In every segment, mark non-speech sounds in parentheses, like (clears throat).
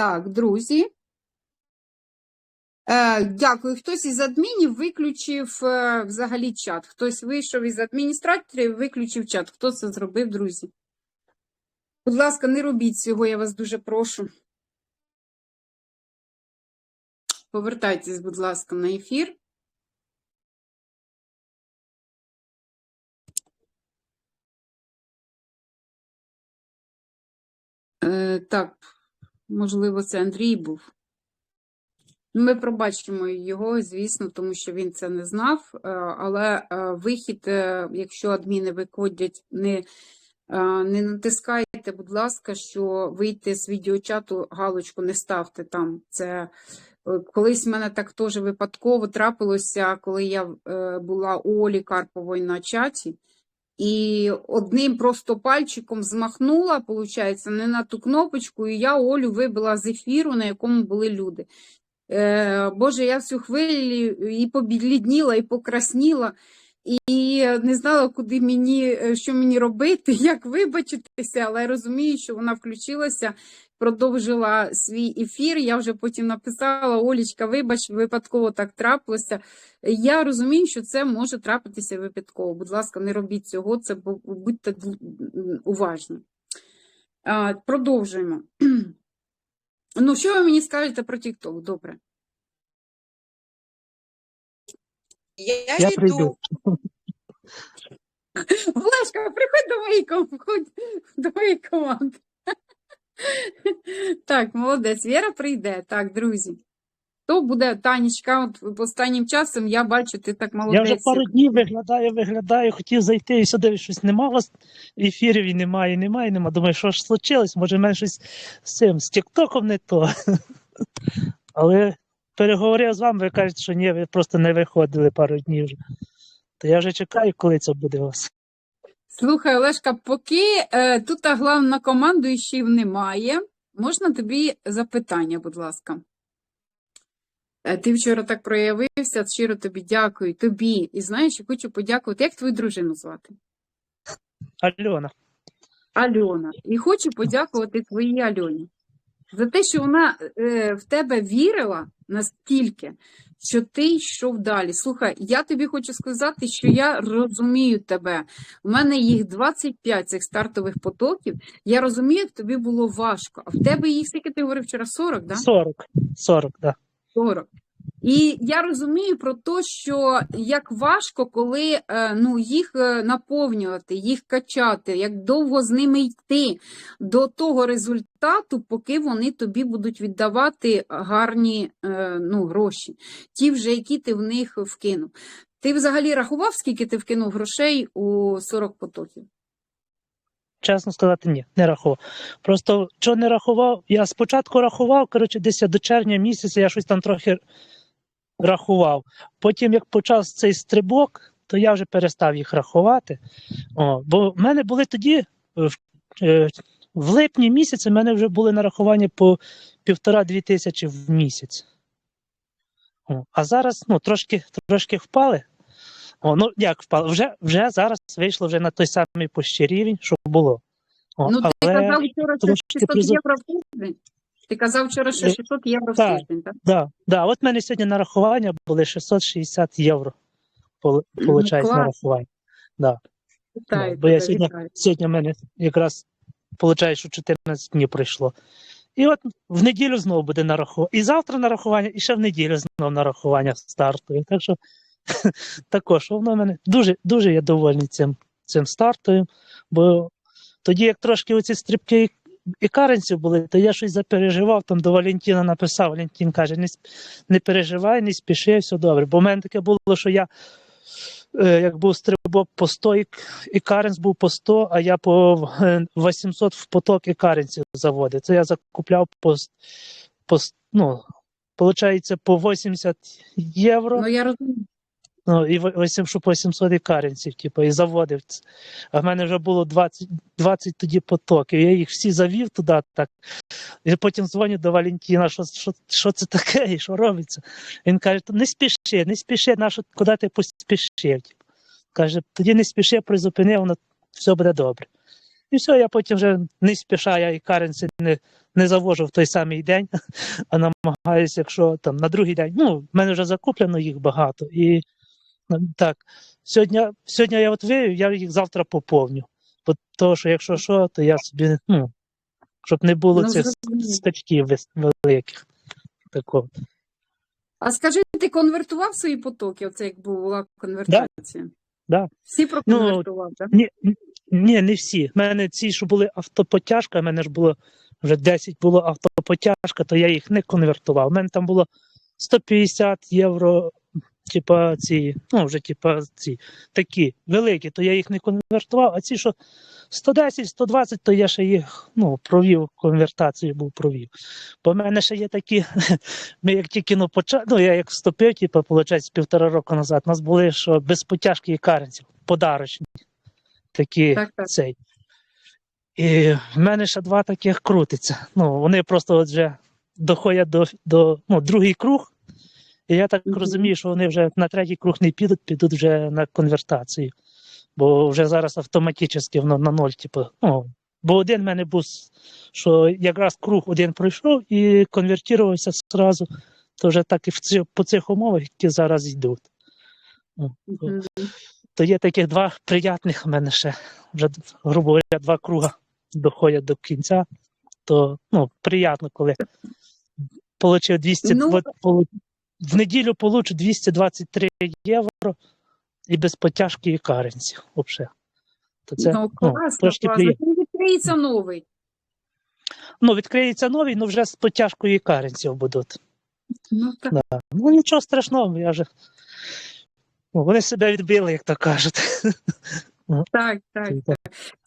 Так, друзі. Е, дякую. Хтось із адмінів виключив е, взагалі чат. Хтось вийшов із адміністраторів, виключив чат. Хто це зробив, друзі? Будь ласка, не робіть цього, я вас дуже прошу. Повертайтесь, будь ласка, на ефір. Е, так, можливо, це Андрій був. Ну, Ми пробачимо його, звісно, тому що він це не знав. е, Але е, вихід, е, якщо адміни виходять, не, не натискайте, будь ласка, що вийти з відеочату, галочку не ставте там. Це колись в мене так теж випадково трапилося, коли я була у Олі Карпової на чаті. І одним просто пальчиком змахнула, виходить, не на ту кнопочку, і я Олю вибила з ефіру, на якому були люди. Е, Боже, я всю хвилю і поблідніла, і покрасніла, і не знала, куди мені, е, що мені робити, (laughs) як вибачитися, але я розумію, що вона включилася, продовжила свій ефір. Я вже потім написала: Олічка, вибач, випадково так трапилося. Я розумію, що це може трапитися випадково. Будь ласка, не робіть цього, це будьте уважні. Продовжуємо. (clears throat) Ну, що ви мені скажете про TikTok? Добре. Я, Я йду. прийду. (laughs) Олешка, приходь до моєї. До моєї команди. (laughs) Так, молодець. Віра прийде. Так, друзі. Хто буде, Танечка, от останнім часом я бачу, ти так молодець. Я вже пару днів виглядаю, виглядаю, хотів зайти і сюди щось нема у вас ефірів і немає, і немає, і нема. Думаю, що ж случилось? Може, мене щось з цим, з Тіктоком не то. (laughs) Але переговорив з вами, ви кажете, що ні, ви просто не виходили пару днів. То я вже чекаю, коли це буде у вас. Слухай, Олешка, поки е, тут головнокомандуючів немає, можна тобі запитання, будь ласка. Е, Ти вчора так проявився, щиро тобі дякую, тобі. І знаєш, я хочу подякувати. Як твою дружину звати? Альона, Альона. І хочу подякувати твоїй Альоні за те, що вона е, в тебе вірила настільки, що ти йшов далі. Слухай, я тобі хочу сказати, що я розумію тебе. У мене їх 25 цих стартових потоків. Я розумію, як тобі було важко. А в тебе їх, скільки ти говорив вчора, 40, да? 40. 40, так. 40. І я розумію про те, що як важко, коли е, ну, їх е, наповнювати, їх качати, як довго з ними йти до того результату, поки вони тобі будуть віддавати гарні е, ну, гроші, ті вже, які ти в них вкинув. Ти взагалі рахував, скільки ти вкинув грошей у 40 потоків? Чесно сказати, ні, не рахував. Просто що не рахував, я спочатку рахував, коротше, десь до червня місяця я щось там трохи рахував. Потім, як почався цей стрибок, то я вже перестав їх рахувати. О, бо в мене були тоді, е, в, е, в липні місяці, в мене вже були нарахування по півтора-дві тисячі в місяць. О, а зараз ну, трошки, трошки впали. О, ну як впало? Вже, вже зараз вийшло вже на той самий рівень, що було. О, ну, ти але казав вчора, що 600 євро в тиждень. Ти казав вчора, що Е, 600 євро в так. тиждень, так? Да, да, от в мене сьогодні нарахування були 660 євро. Ну, Получається клас. нарахування. Да. Вітаю бо я тебе, сьогодні- вітаю. Сьогодні в мене якраз виходить, що 14 днів пройшло. І от в неділю знову буде нарахування. І завтра нарахування, і ще в неділю знову нарахування стартує. Так що (laughs) також воно в мене дуже, дуже я довольний цим, цим стартом. Бо тоді, як трошки оці стрибки і були, то я щось запереживав, там до Валентіна написав. Валентин каже: не, не переживай, не спіши, все добре. Бо в мене таке було, що я. е, Як був стрибок по 100, і, і був по 100, а я по е, 800 в поток і каренців заводив. Це я закупляв по, по ну, Получається по 80 євро, Ну, я розумію. Ну, і ви- 8, що по 800 і каренців, типу, і заводив. А в мене вже було 20, 20 тоді потоків. Я їх всі завів туди так. І потім дзвоню до Валентина, що, що, що це таке і що робиться. Він каже: не спіши, не спіши, на куди ти поспішив. Типу. Каже, тоді не спіши, призупини, воно все буде добре. І все, я потім вже не спіша, я і каренці не, не завожу в той самий день, (laughs) а намагаюся, якщо там на другий день, ну, в мене вже закуплено їх багато. І так, сьогодні, сьогодні я от вивів, я їх завтра поповню. Бо того, що якщо що, то я собі, ну, щоб не було Ну, цих зрозуміло. скачків великих. Такого. А скажи, ти конвертував свої потоки, оце як була конвертація? Да. Всі проконвертував, так? Ні, н- ні, не всі. У мене ці, що були автопотяжка, в мене ж було вже 10 було автопотяжка, то я їх не конвертував. У мене там було 150 євро, типа ці, ну вже типа ці такі великі, то я їх не конвертував, а ці, що 110, 120, то я ще їх ну, провів, конвертацію був провів. Бо в мене ще є такі, (laughs) ми як тільки ну, почали, ну я як вступив, типу, виходить, півтора року назад, у нас були що без потяжки і каренців, подарочні. Такі Так, так. цей. І в мене ще два таких крутиться. Ну, вони просто от вже доходять до, до ну, другий круг. І я так Мгм. розумію, що вони вже на третій круг не підуть, підуть вже на конвертацію. Бо вже зараз автоматично воно на ноль, типу, ну, бо один в мене був, що якраз круг один пройшов і конвертувався зразу, то вже так і в ці, по цих умовах, які зараз йдуть. Ну, то- то є таких два приятних в мене ще, вже, грубо говоря, два круга доходять до кінця. То ну, приємно, коли получив 200, Ну, в неділю получу 223 євро і без потяжки і каренців. То це ну, ну, класно, трошки класно. Відкриється новий. Ну, відкриється новий, ну вже з потяжкою і каренців будуть. Ну, так. Да. Ну нічого страшного, я вже. Ну, вони себе відбили, як то кажуть. (laughs) Так, так, так.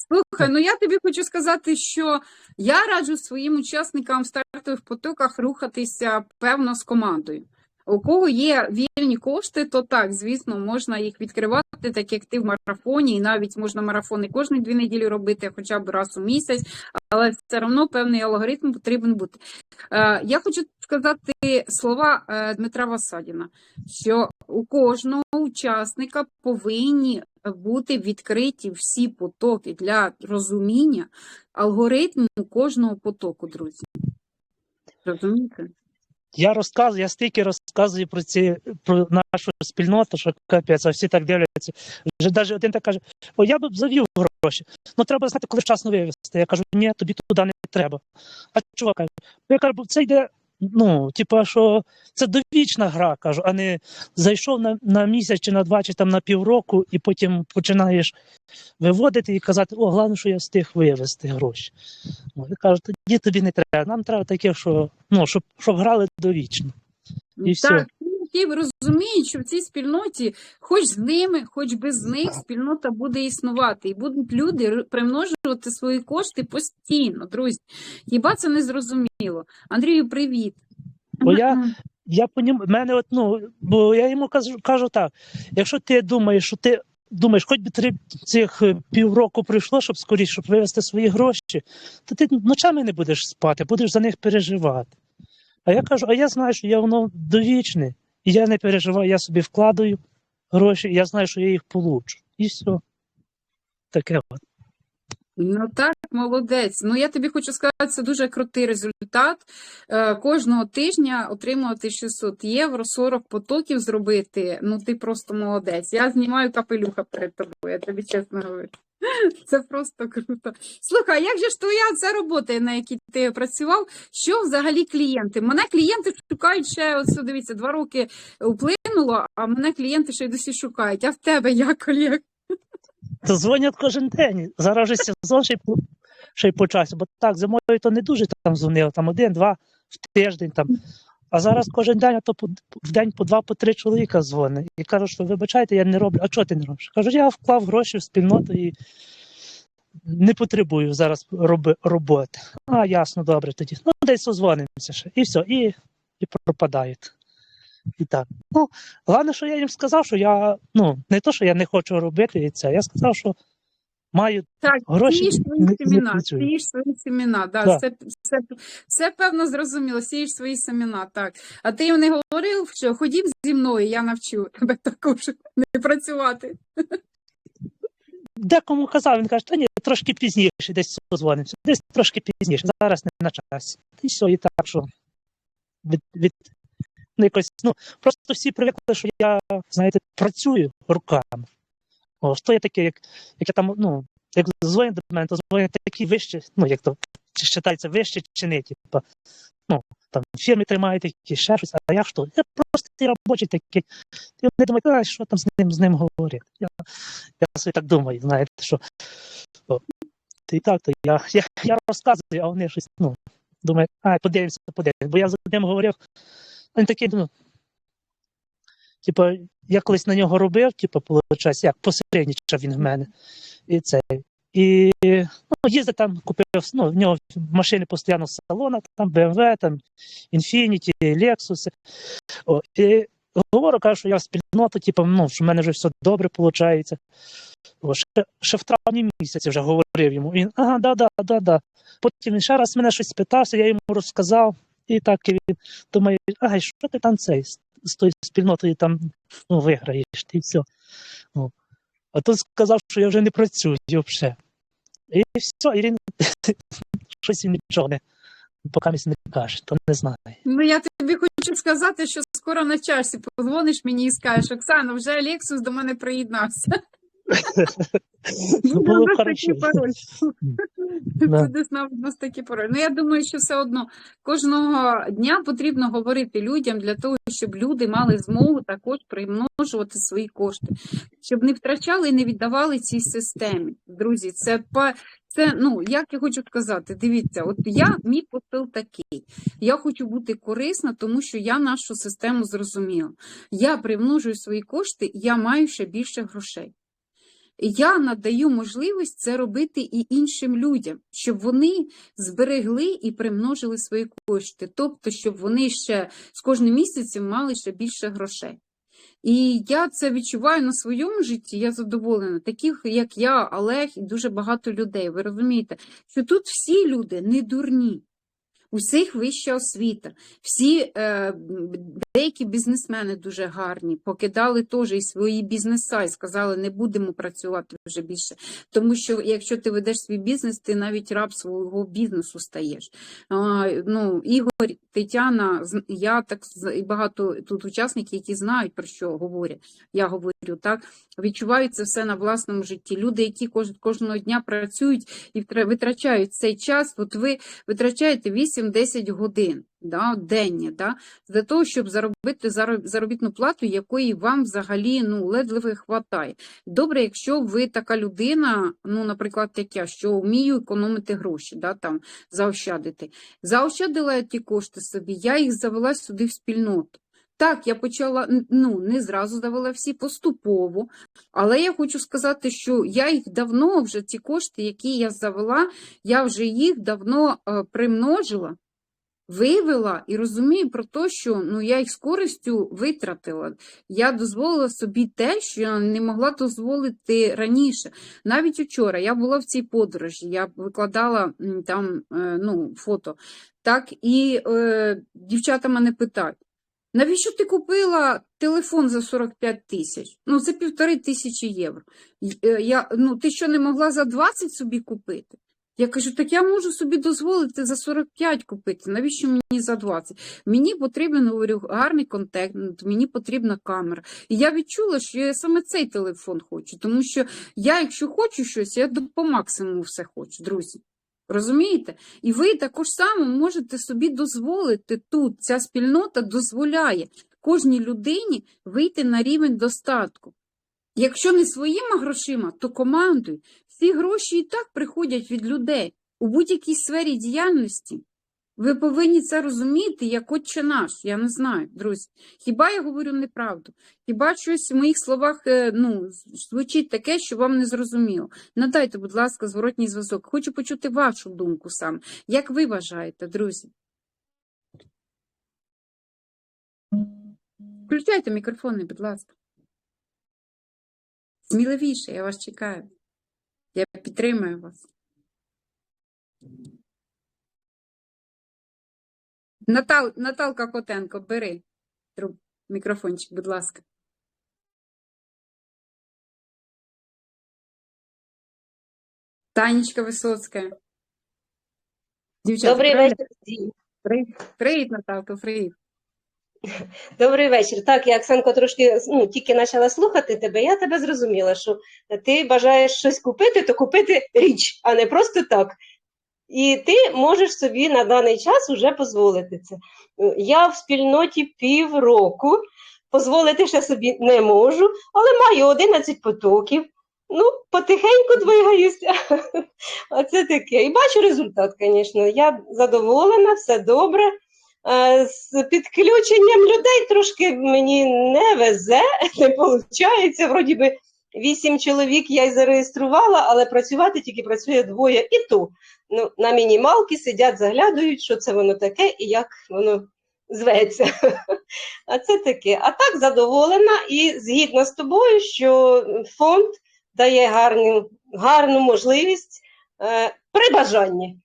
Слухай, ну я тобі хочу сказати, що я раджу своїм учасникам в стартових потоках рухатися певно з командою. У кого є вільні кошти, то так, звісно, можна їх відкривати, так як ти в марафоні, і навіть можна марафони кожні дві неділі робити, хоча б раз у місяць, але все одно певний алгоритм потрібен бути. Е, Я хочу сказати слова е, Дмитра Васадіна, що у кожного учасника повинні бути відкриті всі потоки для розуміння алгоритму кожного потоку, друзі. Розумієте? Я розказую, я стільки розказую про ці про нашу спільноту, що капець, а всі так дивляться. Вже навіть один так каже: О, я б завів гроші. Ну треба знати, коли вчасно вивезти. Я кажу, ні, тобі туди не треба. А чувак каже, я кажу, «Бо це йде. Ну, типа, що це довічна гра, кажу, а не зайшов на, на місяць чи на два, чи там на півроку, і потім починаєш виводити і казати, о, головне, що я встиг вивезти гроші. Я кажу, тоді тобі не треба. Нам треба таке, що ну, щоб, щоб грали довічно. І все. так, ті, які розуміють, що в цій спільноті, хоч з ними, хоч без них, спільнота буде існувати, і будуть люди примножувати свої кошти постійно, друзі. Хіба це не зрозуміло? Андрію, привіт. Бо я- Я по ньому, мене от, ну, бо я йому кажу, кажу так: якщо ти думаєш, що ти думаєш, хоч би три цих е, півроку пройшло, щоб скоріше, щоб вивести свої гроші, то ти ночами не будеш спати, будеш за них переживати. А я кажу, а я знаю, що я воно довічне, і я не переживаю, я собі вкладаю гроші, я знаю, що я їх получу. І все. Таке от. Ну так, молодець. Ну я тобі хочу сказати, це дуже крутий результат. Е, Кожного тижня отримувати 600 євро, 40 потоків зробити. Ну ти просто молодець. Я знімаю капелюха перед тобою, я тобі чесно говорю. (laughs) Це просто круто. Слухай, як же ж твоя ця робота, на якій ти працював? Що взагалі клієнти? Мене клієнти шукають ще, ось дивіться, два роки вплинуло, а мене клієнти ще й досі шукають. А в тебе як, Олег? То дзвонять кожен день. Зараз вже сезон ще й ще й по часу, бо так, зимою то не дуже там дзвонили, там один-два в тиждень. Там. А зараз кожен день, а то по, в день по два, по три чоловіка дзвонить. І кажуть, що вибачайте, я не роблю. А чого ти не робиш? Кажу, я вклав гроші в спільноту і не потребую зараз роби, роботи. А, ясно, добре тоді. Ну, десь созвонимося ще. І все, і, і пропадають. І так. Ну, головне, що я їм сказав, що я ну, не то, що я не хочу робити і це. Я сказав, що маю Так, Гроші сієш свої не семена, сієш свої семена, да, Так. Все, все, все певно зрозуміло, сієш свої семена, так. А ти їм не говорив, що ходім зі мною, я навчу тебе також не працювати. декому казав, він каже, та ні, трошки пізніше, десь позвонимося, десь трошки пізніше, зараз не на часі. І все, і так, що від, від, ну, якось, ну, просто всі привикли, що я, знаєте, працюю руками. Що я таке, як, як я там, ну, як дзвонять до мене, то дзвонять такі вищі, ну, як то вважається вище чи не, ну, там фірми тримають якісь ще щось, а я що? Я просто ті робочий такий. І вони думають, а що там з ним з ним говорити? Я, я собі так думаю, знаєте, що о, і так, то я, я, я розказую, а вони щось, ну, думають, а, подивимося, подивимося. Бо я з ним говорив, він такий, ну, типа, я колись на нього робив, типу, виходить, як посередничав він в мене. І це. І ну, їздить там, купив, ну, в нього машини постійно з салона, там BMW, там Infiniti, Lexus. О, і говорю, кажу, що я в спільноту, типу, ну, що в мене вже все добре виходить. Ще, ще в травні місяці вже говорив йому. Він, ага, да, да, да, да. Потім він ще раз мене щось спитався, я йому розказав, і так і він думає, ага, що ти там цей з, тої тою спільнотою там ну, виграєш, і все. Ну. А тут сказав, що я вже не працюю взагалі. І все, і він (laughs) щось нічого не поки не каже, то не знаю. Ну, я тобі хочу сказати, що скоро на часі подзвониш мені і скажеш, Оксана, вже Лексус до мене приєднався. Ну, Ну, було у нас такий пароль. Да. Знав у нас такий пароль. Ну, я думаю, що все одно кожного дня потрібно говорити людям для того, щоб люди мали змогу також примножувати свої кошти, щоб не втрачали і не віддавали цій системі. Друзі, це це, ну, як я хочу сказати, дивіться, от я, мій посил такий. Я хочу бути корисна, тому що я нашу систему зрозуміла. Я примножую свої кошти, я маю ще більше грошей. Я надаю можливість це робити і іншим людям, щоб вони зберегли і примножили свої кошти, тобто, щоб вони ще з кожним місяцем мали ще більше грошей. І я це відчуваю на своєму житті, я задоволена, таких як я, Олег і дуже багато людей. Ви розумієте, що тут всі люди не дурні. Усіх вища освіта. Всі е, деякі бізнесмени дуже гарні, покидали теж і свої бізнеса і сказали, не будемо працювати вже більше. Тому що якщо ти ведеш свій бізнес, ти навіть раб свого бізнесу стаєш. А, ну, Ігор, Тетяна, я так і багато тут учасників, які знають про що говорять. Я говорю так, відчувають це все на власному житті. Люди, які кож, кожного дня працюють і витрачають цей час, от ви витрачаєте 8-10 годин да, денні, да, для того, щоб заробити заробітну плату, якої вам взагалі ну, ледве хватає. Добре, якщо ви така людина, ну, наприклад, як я, що вмію економити гроші, да, там, заощадити. Заощадила я ті кошти собі, я їх завела сюди в спільноту. Так, я почала, ну, не зразу завела всі поступово, але я хочу сказати, що я їх давно вже, ці кошти, які я завела, я вже їх давно е, примножила, вивела і розумію про те, що ну, я їх з користю витратила. Я дозволила собі те, що я не могла дозволити раніше. Навіть учора я була в цій подорожі, я викладала там е, ну, фото. Так, і е, дівчата мене питають. Навіщо ти купила телефон за 45 тисяч? Ну, це півтори тисячі євро. Е, Я, ну, ти що не могла за 20 собі купити? Я кажу, так я можу собі дозволити за 45 купити. Навіщо мені за 20? Мені потрібен, говорю, гарний контент, мені потрібна камера. І я відчула, що я саме цей телефон хочу, тому що я, якщо хочу щось, я по максимуму все хочу, друзі. Розумієте? І ви також само можете собі дозволити тут. Ця спільнота дозволяє кожній людині вийти на рівень достатку. Якщо не своїми грошима, то командою. Всі гроші і так приходять від людей у будь-якій сфері діяльності. Ви повинні це розуміти, як отче наш. Я не знаю, друзі. Хіба я говорю неправду? Хіба щось в моїх словах е, ну, звучить таке, що вам не зрозуміло? Надайте, будь ласка, зворотній зв'язок. Хочу почути вашу думку саме. Як ви вважаєте, друзі? Включайте мікрофони, будь ласка. Сміливіше, я вас чекаю. Я підтримую вас. Натал, Наталка Котенко, бери мікрофончик, будь ласка. Танечка Висоцька. Дівчата, Добрий вечір. Привіт, Наталко, привіт. (laughs) Добрий вечір. Так, я Оксанко трошки ну, тільки почала слухати тебе. Я тебе зрозуміла, що ти бажаєш щось купити, то купити річ, а не просто так. І ти можеш собі на даний час вже дозволити це. Я в спільноті півроку, дозволити ще собі не можу, але маю 11 потоків. Ну, потихеньку двигаюся. (laughs) Оце таке. І бачу результат, звісно. Я задоволена, все добре. Е, З підключенням людей трошки мені не везе, (laughs) не виходить. Вроді би вісім чоловік я й зареєструвала, але працювати тільки працює двоє. І то ну, на мінімалки сидять, заглядають, що це воно таке і як воно зветься. (laughs) А це таке. А так задоволена і згідна з тобою, що фонд дає гарну, гарну можливість е, при бажанні.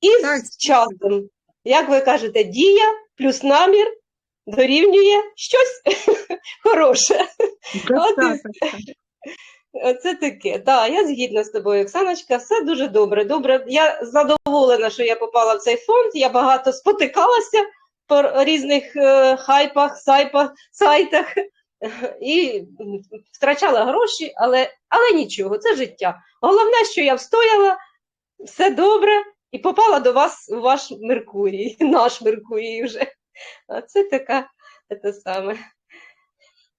І Так, з часом, як ви кажете, дія плюс намір дорівнює щось (laughs) хороше. Достаточно. Оце таке. Так, я згідна з тобою, Оксаночка, все дуже добре. Добре. Я задоволена, що я попала в цей фонд. Я багато спотикалася по різних е, хайпах, сайпах, сайтах і втрачала гроші, але, але нічого, це життя. Головне, що я встояла, все добре, і попала до вас у ваш Меркурій, (laughs) наш Меркурій вже. А це така те саме.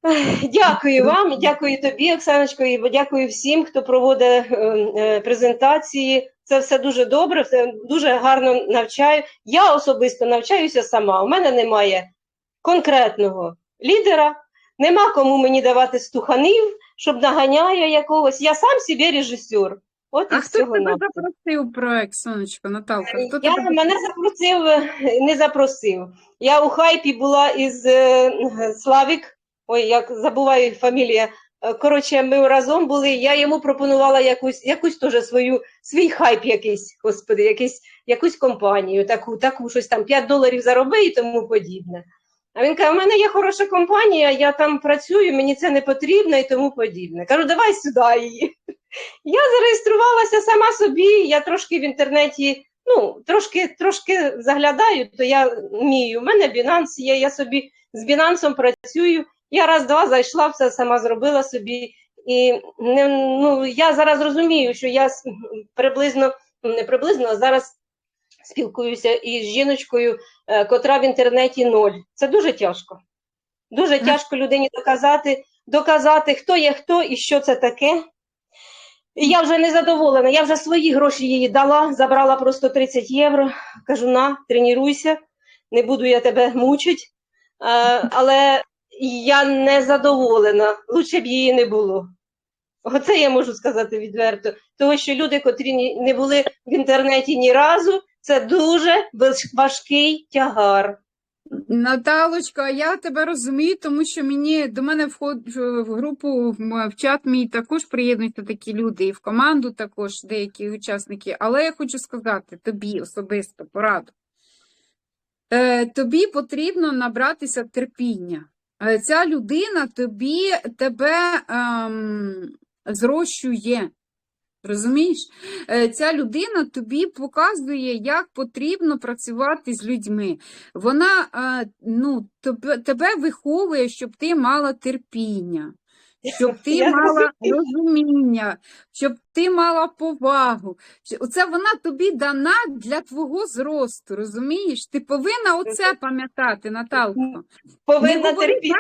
(sighs) Дякую вам, дякую тобі, Оксаночко, і дякую всім, хто проводить е, е, презентації. Це все дуже добре, все дуже гарно навчаю. Я особисто навчаюся сама. У мене немає конкретного лідера, нема кому мені давати стуханів, щоб наганяє якогось. Я сам собі режисер. От А хто тебе навсього. запросив проект, сонечко, Наталка? Хто Я тебе мене запросив, (laughs) не запросив. Я у хайпі була із е, Славік. Ой, як забуваю фамілія. Е, Коротше, ми разом були. Я йому пропонувала якусь, якусь теж свою, свій хайп якийсь, господи, якийсь, якусь компанію, таку, таку щось там 5 доларів зароби і тому подібне. А він каже: у мене є хороша компанія, я там працюю, мені це не потрібно і тому подібне. Кажу, давай сюди її. (laughs) Я зареєструвалася сама собі, я трошки в інтернеті, ну, трошки, трошки заглядаю, то я вмію. У мене Binance є, я собі з Binance працюю. Я раз-два зайшла, все сама зробила собі. І не, ну, я зараз розумію, що я приблизно, не приблизно, а зараз спілкуюся із жіночкою, е, котра в інтернеті ноль. Це дуже тяжко. Дуже тяжко людині доказати, доказати, хто є хто і що це таке. І я вже не задоволена. Я вже свої гроші їй дала, забрала просто 30 євро. Кажу, на, тренуйся, не буду я тебе мучити. Е, я не задоволена. Лучше б її не було. Оце я можу сказати відверто. Тому що люди, котрі не були в інтернеті ні разу, це дуже важкий тягар. Наталочка, я тебе розумію, тому що мені до мене вход в групу в в чат мій також приєднуються такі люди, і в команду також деякі учасники. Але я хочу сказати тобі особисто пораду. Е, тобі потрібно набратися терпіння. Е, ця людина тобі тебе ем, зрощує. Розумієш? Е, Ця людина тобі показує, як потрібно працювати з людьми. Вона е, ну, тебе, тебе виховує, щоб ти мала терпіння, щоб ти Я мала (laughs) розуміння, щоб ти мала повагу. Оце вона тобі дана для твого зросту, розумієш? Ти повинна оце пам'ятати, Наталко. Повинна терпіти.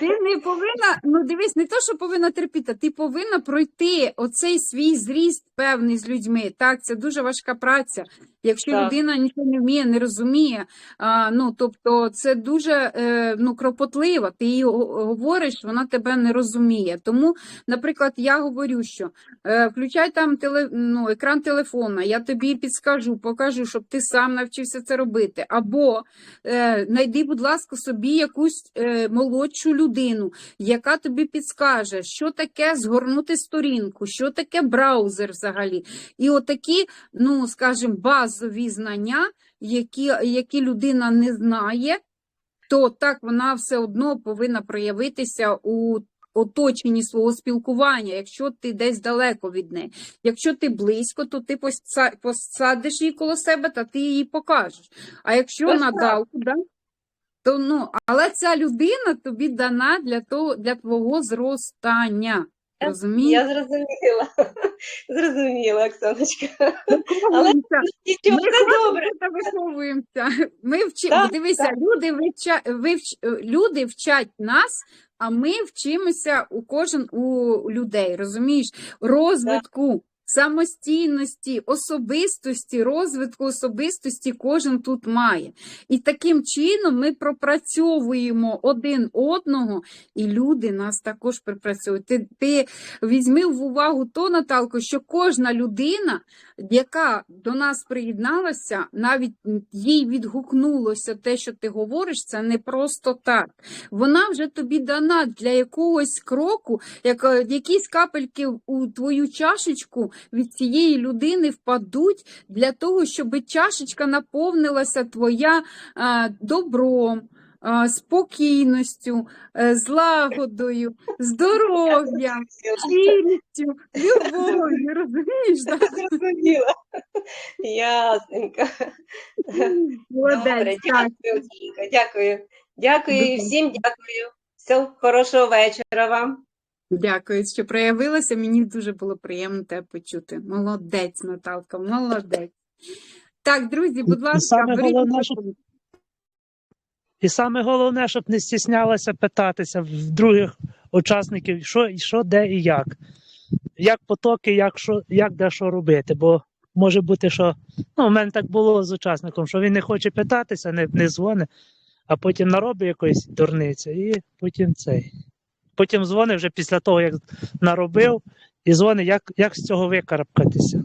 Ти не повинна, ну дивись, не то, що повинна терпіти, ти повинна пройти оцей свій зріст певний з людьми. Так, це дуже важка праця. Якщо Так. людина нічого не вміє, не розуміє, а, ну тобто це дуже е, ну, кропотливо. Ти їй говориш, вона тебе не розуміє. Тому, наприклад, я говорю, що е, включай там теле, ну, екран телефона, я тобі підскажу, покажу, щоб ти сам навчився це робити. Або е, знайди, будь ласка, собі якусь е, молодшу людину, яка тобі підскаже, що таке згорнути сторінку, що таке браузер взагалі. І отакі, ну, скажімо, базові знання, які, які людина не знає, то так вона все одно повинна проявитися у оточенні свого спілкування, якщо ти десь далеко від неї. Якщо ти близько, то ти посадиш її коло себе та ти її покажеш. А якщо надалку, да, то ну, але ця людина тобі дана для того, для твого зростання. Розумієш? Я зрозуміла. (laughs) Зрозуміла, Оксаночка. Але нічого, Ми все добре. Виховуємося. Ми вчи... Так, Дивися, люди, вивча... вивч... люди вчать нас, а ми вчимося у кожен у людей, розумієш? Розвитку, самостійності, особистості, розвитку особистості кожен тут має. І таким чином ми пропрацьовуємо один одного, і люди нас також припрацьовують. Ти, ти візьми в увагу то, Наталко, що кожна людина, яка до нас приєдналася, навіть їй відгукнулося те, що ти говориш, це не просто так. Вона вже тобі дана для якогось кроку, як, е, якісь капельки у твою чашечку від цієї людини впадуть для того, щоб чашечка наповнилася твоя е, добром. е, Спокійністю, е, злагодою, здоров'ям, щирістю, любов'ю, розумієш? да? Зрозуміла. Ясненько. Добре, Молодець, дякую, дякую. Дякую і всім дякую. Все, хорошого вечора вам. Дякую, що проявилася. Мені дуже було приємно тебе почути. Молодець, Наталка, молодець. Так, друзі, будь І ласка, саме беріть І саме головне, щоб не стіснялася питатися в других учасників, що, і що, де і як. Як потоки, як, що, як де що робити. Бо може бути, що ну, у мене так було з учасником, що він не хоче питатися, не, не дзвонить, а потім наробить якоїсь дурниці, і потім цей. Потім дзвонить вже після того, як наробив, і дзвонить, як, як з цього викарабкатися.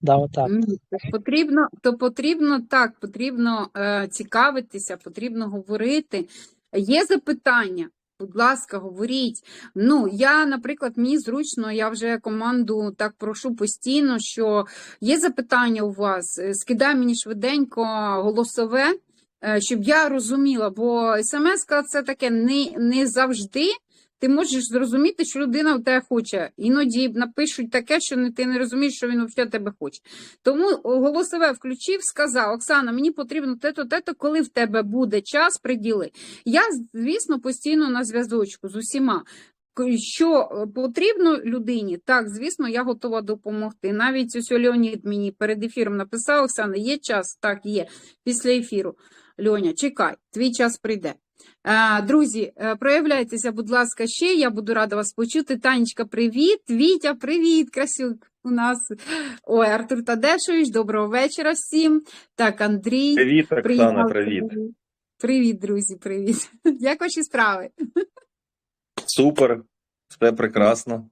Да, отак. То потрібно, то потрібно так, потрібно е, цікавитися, потрібно говорити. Є запитання, будь ласка, говоріть. Ну, я, наприклад, мені зручно, я вже команду так прошу постійно, що є запитання у вас, е, скидай мені швиденько голосове, е, щоб я розуміла, бо смс це таке не, не завжди. Ти можеш зрозуміти, що людина в тебе хоче. Іноді напишуть таке, що не- ти не розумієш, що він взагалі тебе хоче. Тому голосове включив, сказав: Оксана, мені потрібно те-то, те-то, коли в тебе буде час, приділи. Я, звісно, постійно на зв'язочку з усіма. Що е, потрібно людині, так, звісно, я готова допомогти. Навіть ось Леонід мені перед ефіром написав: Оксана, є час? Так, є. Після ефіру. Льоня, чекай, твій час прийде. Друзі, е, проявляйтеся, будь ласка, ще. Я буду рада вас почути. Танечка, привіт. Вітя, привіт. Красюк у нас. Ой, Артур Тадешович, доброго вечора всім. Так, Андрій. Привіт, Оксана, привіт. Привіт, друзі, привіт. (laughs) Як ваші справи? Супер, все прекрасно.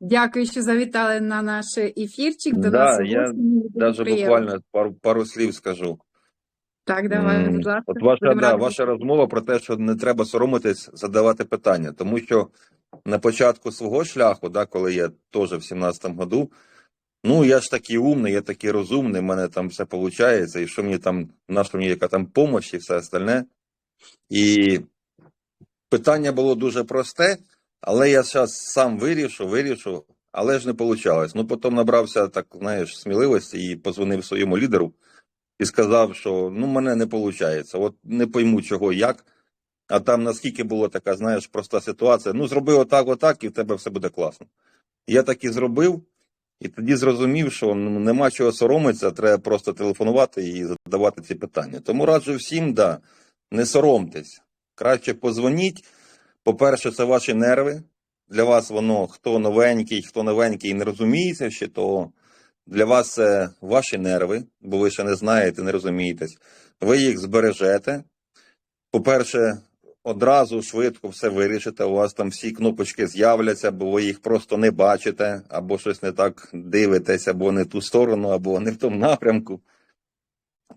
Дякую, що завітали на наш ефірчик. До Да, нас я приємно. буквально пару, пару слів скажу. Так, давай, будь ласка. От ваша, да, ваша розмова про те, що не треба соромитись задавати питання, тому що на початку свого шляху, да, коли я теж в 17-му году, ну я ж такий умний, я такий розумний, в мене там все виходить, і що мені там, на що мені яка там помощь і все остальне. І питання було дуже просте, але я зараз сам вирішу, вирішу, але ж не вийшло. Ну, потім набрався так, знаєш, сміливості і позвонив своєму лідеру і сказав, що ну, мене не виходить. От не пойму, чого, як. А там наскільки була така, знаєш, проста ситуація. Ну, зроби отак, отак, і в тебе все буде класно. Я так і зробив, і тоді зрозумів, що ну, нема чого соромитися, треба просто телефонувати і задавати ці питання. Тому раджу всім, да, не соромтесь. Краще позвоніть. По-перше, це ваші нерви. Для вас воно хто новенький, хто новенький і не розуміється ще, то для вас це ваші нерви, бо ви ще не знаєте, не розумієтесь. Ви їх збережете. По-перше, одразу швидко все вирішите. У вас там всі кнопочки з'являться, бо ви їх просто не бачите, або щось не так дивитесь, або не в ту сторону, або не в тому напрямку.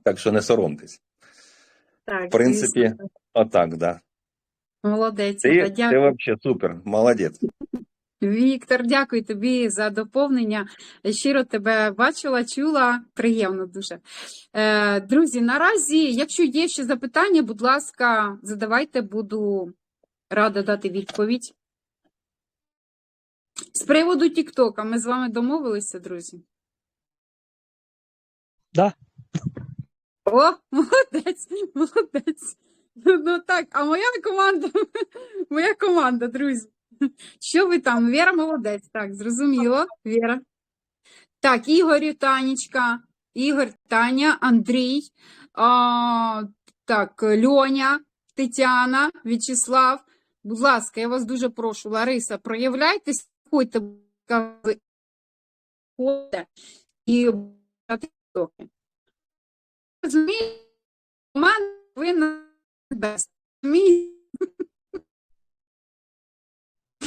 Так що не соромтесь. Так, В принципі, звісно. Отак, да. Молодець. Ти, ти взагалі супер, молодець. Віктор, дякую тобі за доповнення. Щиро тебе бачила, чула. Приємно дуже. Е, друзі, наразі, якщо є ще запитання, будь ласка, задавайте, буду рада дати відповідь. З приводу Тіктока ми з вами домовилися, друзі? Да. О, молодець, молодець. Ну, ну так, а моя команда, (laughs) моя команда, друзі. Що ви там? Віра молодець. Так, зрозуміло. Віра. Так, Ігор і Танечка. Ігор, Таня, Андрій. А, так, Льоня, Тетяна, В'ячеслав. Будь ласка, я вас дуже прошу, Лариса, проявляйтесь, ходьте, і. Розумієте, команда без. Розумієте?